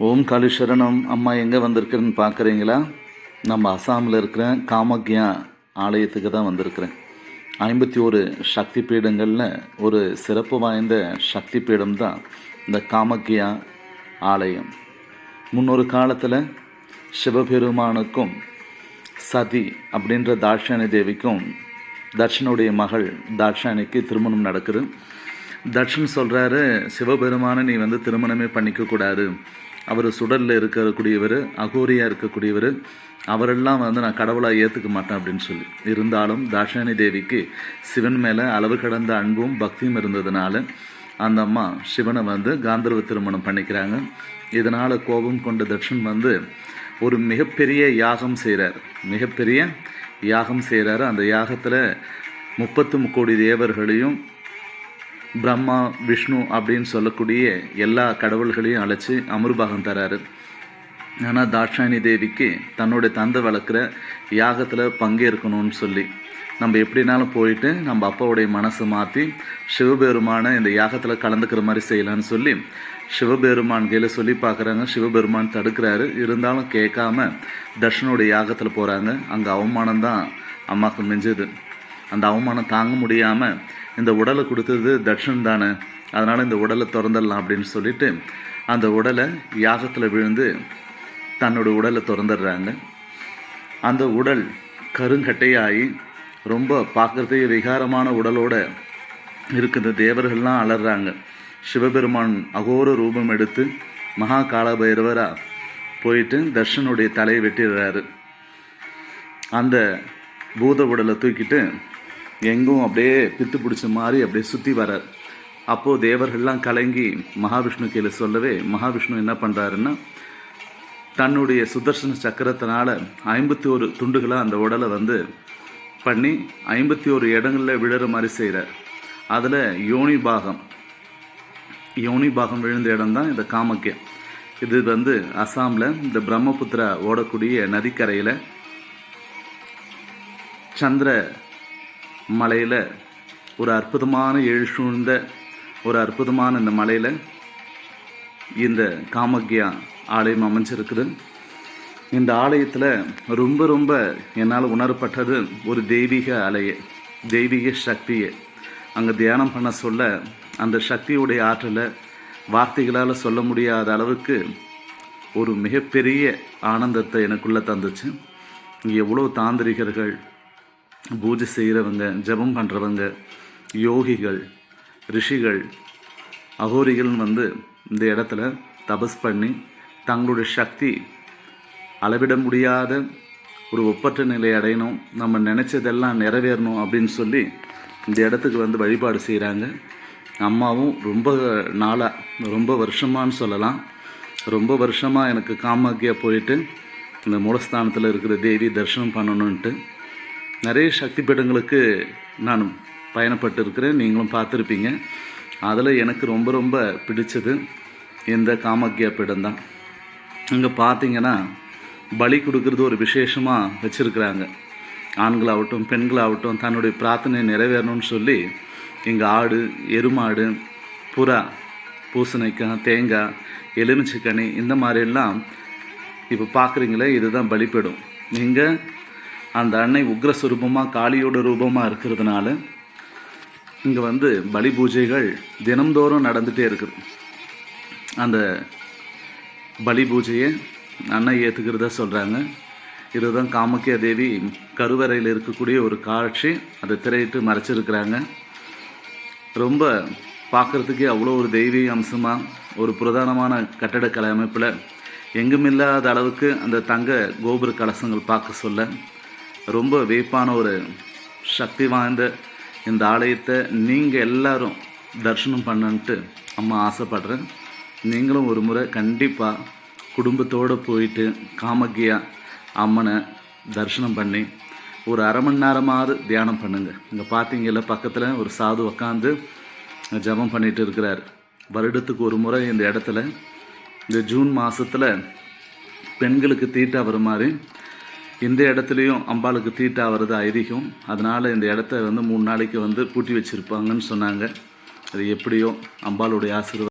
ஓம் காளீஸ்வரனம் அம்மா எங்கே வந்திருக்குன்னு பார்க்குறீங்களா நம்ம அசாமில் இருக்கிற காமக்யா ஆலயத்துக்கு தான் வந்திருக்கிறேன். ஐம்பத்தி ஒரு சக்தி பீடங்களில் ஒரு சிறப்பு வாய்ந்த சக்தி பீடம் தான் இந்த காமக்யா ஆலயம். முன்னொரு காலத்தில் சிவபெருமானுக்கும் சதி அப்படின்ற தாட்சாயணி தேவிக்கும் தர்ஷனுடைய மகள் தாட்சாயணிக்கு திருமணம் நடக்குது. தர்ஷன் சொல்கிறாரு சிவபெருமானை நீ வந்து திருமணமே பண்ணிக்கக்கூடாது அவர் சுடலில் இருக்கக்கூடியவர் அகோரியாக இருக்கக்கூடியவர் அவரெல்லாம் வந்து நான் கடவுளாக ஏற்றுக்க மாட்டேன் அப்படின்னு சொல்லி. இருந்தாலும் தாட்சாணி தேவிக்கு சிவன் மேலே அளவு கடந்த அன்பும் பக்தியும் இருந்ததுனால அந்த அம்மா சிவனை வந்து காந்தர்வ திருமணம் பண்ணிக்கிறாங்க. இதனால் கோபம் கொண்ட தட்சன் வந்து ஒரு மிகப்பெரிய யாகம் செய்கிறார் மிகப்பெரிய யாகம் செய்கிறாரு அந்த யாகத்தில் முப்பத்து முக்கோடி தேவர்களையும் பிரம்மா விஷ்ணு அப்படின்னு சொல்லக்கூடிய எல்லா கடவுள்களையும் அழைச்சி அமிர்பாகம் தராரு. ஆனால் தாட்சாயணி தேவிக்கு தன்னுடைய தந்தை வளர்க்குற யாகத்தில் பங்கேற்கணும்னு சொல்லி நம்ம எப்படினாலும் போயிட்டு நம்ம அப்பாவுடைய மனசை மாற்றி சிவபெருமானை இந்த யாகத்தில் கலந்துக்கிற மாதிரி செய்யலான்னு சொல்லி சிவபெருமான் கையில் சொல்லி பார்க்குறாங்க. சிவபெருமான் தடுக்கிறாரு. இருந்தாலும் கேட்காம தர்ஷனுடைய யாகத்தில் போகிறாங்க அங்கே அவமானம் தான் அம்மாவுக்கு மிஞ்சுது. அந்த அவமானம் தாங்க முடியாமல் இந்த உடலை கொடுத்தது தட்சன் தானே. அதனால் இந்த உடலை திறந்துடலாம் அப்படின்னு சொல்லிட்டு அந்த உடலை யாகத்தில் விழுந்து தன்னோட உடலை திறந்துடுறாங்க. அந்த உடல் கருங்கட்டையாகி ரொம்ப பார்க்குறதே விகாரமான உடலோட இருக்குது தேவர்கள்லாம் அலறாங்க. சிவபெருமான் அகோர ரூபம் எடுத்து மகா காலபைரவராக போயிட்டு தர்ஷனுடைய தலையை வெட்டிடுறாரு. அந்த பூத உடலை தூக்கிட்டு எங்கும் அப்படியே பித்து பிடிச்ச மாதிரி அப்படியே சுற்றி வரார் அப்போது தேவர்கள்லாம் கலங்கி மகாவிஷ்ணு கீழே சொல்லவே மகாவிஷ்ணு என்ன பண்ணுறாருன்னா தன்னுடைய சுதர்சன சக்கரத்தினால் ஐம்பத்தி ஒரு துண்டுகளாக அந்த உடலை வந்து பண்ணி ஐம்பத்தி ஒரு இடங்களில் விழுற மாதிரி செய்கிறார் அதில் யோனி பாகம் யோனி பாகம் விழுந்த இடம் தான் இந்த காமக்கியம் இது வந்து அசாமில் இந்த பிரம்மபுத்திரா ஓடக்கூடிய நதிக்கரையில் சந்திர மலையில் ஒரு அற்புதமான எழு சூழ்ந்த ஒரு அற்புதமான இந்த மலையில் இந்த காமக்யா ஆலயம் அமைஞ்சிருக்குது. இந்த ஆலயத்தில் ரொம்ப ரொம்ப என்னால் உணரப்பட்டது ஒரு தெய்வீக அலையை தெய்வீக சக்தியை. அங்கே தியானம் பண்ண சொல்ல அந்த சக்தியுடைய ஆற்றலை வார்த்தைகளால் சொல்ல முடியாத அளவுக்கு ஒரு மிகப்பெரிய ஆனந்தத்தை எனக்குள்ளே தந்துச்சு. இங்கே எவ்வளோ தாந்திரிகர்கள் பூஜை செய்கிறவங்க ஜெபம் பண்ணுறவங்க யோகிகள் ரிஷிகள் அகோரிகள் வந்து இந்த இடத்துல தபஸ் பண்ணி தங்களுடைய சக்தி அளவிட முடியாத ஒரு ஒப்பற்ற நிலை அடையணும் நம்ம நினச்சதெல்லாம் நிறைவேறணும் அப்படின்னு சொல்லி இந்த இடத்துக்கு வந்து வழிபாடு செய்கிறாங்க அம்மாவும் ரொம்ப நாளாக ரொம்ப வருஷமான்னு சொல்லலாம். ரொம்ப வருஷமாக எனக்கு காமாக்கியாக போயிட்டு இந்த மூலஸ்தானத்தில் இருக்கிற தேவி தரிசனம் பண்ணணுன்ட்டு நிறைய சக்தி பீடங்களுக்கு நான் பயணப்பட்டு இருக்கிறேன் நீங்களும் பார்த்துருப்பீங்க. அதில் எனக்கு ரொம்ப ரொம்ப பிடிச்சது இந்த காமாக்கியா பீடம் தான். இங்கே பார்த்தீங்கன்னா பலி கொடுக்கறது ஒரு விசேஷமாக வச்சுருக்குறாங்க. ஆண்களாகட்டும் பெண்களாகட்டும் தன்னுடைய பிரார்த்தனை நிறைவேறணும்னு சொல்லி இங்கே ஆடு எருமாடு புறா பூசணிக்காய் தேங்காய் எலுமிச்சிக்கனி இந்த மாதிரியெல்லாம் இப்போ பார்க்குறீங்களே இதுதான் பலிப்பிடும் நீங்கள் அந்த அன்னை உக்ரஸ்வரூபமாக காளியோட ரூபமாக இருக்கிறதுனால இங்கே வந்து பலி பூஜைகள் தினம்தோறும் நடந்துகிட்டே இருக்குது. அந்த பலி பூஜையை அன்னை ஏற்றுக்கிறதா சொல்கிறாங்க இதுதான் காமக்கியா தேவி கருவறையில் இருக்கக்கூடிய ஒரு காட்சி. அதை திரையிட்டு மறைச்சிருக்கிறாங்க. ரொம்ப பார்க்குறதுக்கே அவ்வளோ ஒரு தெய்வீக அம்சமாக ஒரு பிரதானமான கட்டடக்கலை அமைப்பில் எங்குமில்லாத அளவுக்கு அந்த தங்க கோபுர கலசங்கள் பார்க்க சொல்ல ரொம்ப வியப்பான ஒரு சக்தி வாய்ந்த இந்த ஆலயத்தை நீங்கள் எல்லாரும் தரிசனம் பண்ணன்ட்டு அம்மா ஆசைப்படுறேன். நீங்களும் ஒரு முறை கண்டிப்பாக குடும்பத்தோடு போயிட்டு காமக்கியா அம்மனை தரிசனம் பண்ணி ஒரு அரை மணி நேரமாவது தியானம் பண்ணுங்கள் இங்கே பார்த்தீங்கல்ல பக்கத்தில் ஒரு சாது உக்காந்து ஜபம் பண்ணிட்டு இருக்கிறார். வருடத்துக்கு ஒரு முறை இந்த இடத்துல இந்த ஜூன் மாதத்தில் பெண்களுக்கு தீட்டா வர மாதிரி எந்த இடத்துலையும் அம்பாளுக்கு தீட்டா வருது ஐதீகம். அதனால் இந்த இடத்த வந்து மூணு நாளைக்கு வந்து பூட்டி வச்சுருப்பாங்கன்னு சொன்னாங்க. அது எப்படியோ அம்பாளுடைய ஆசீர்வாதம்.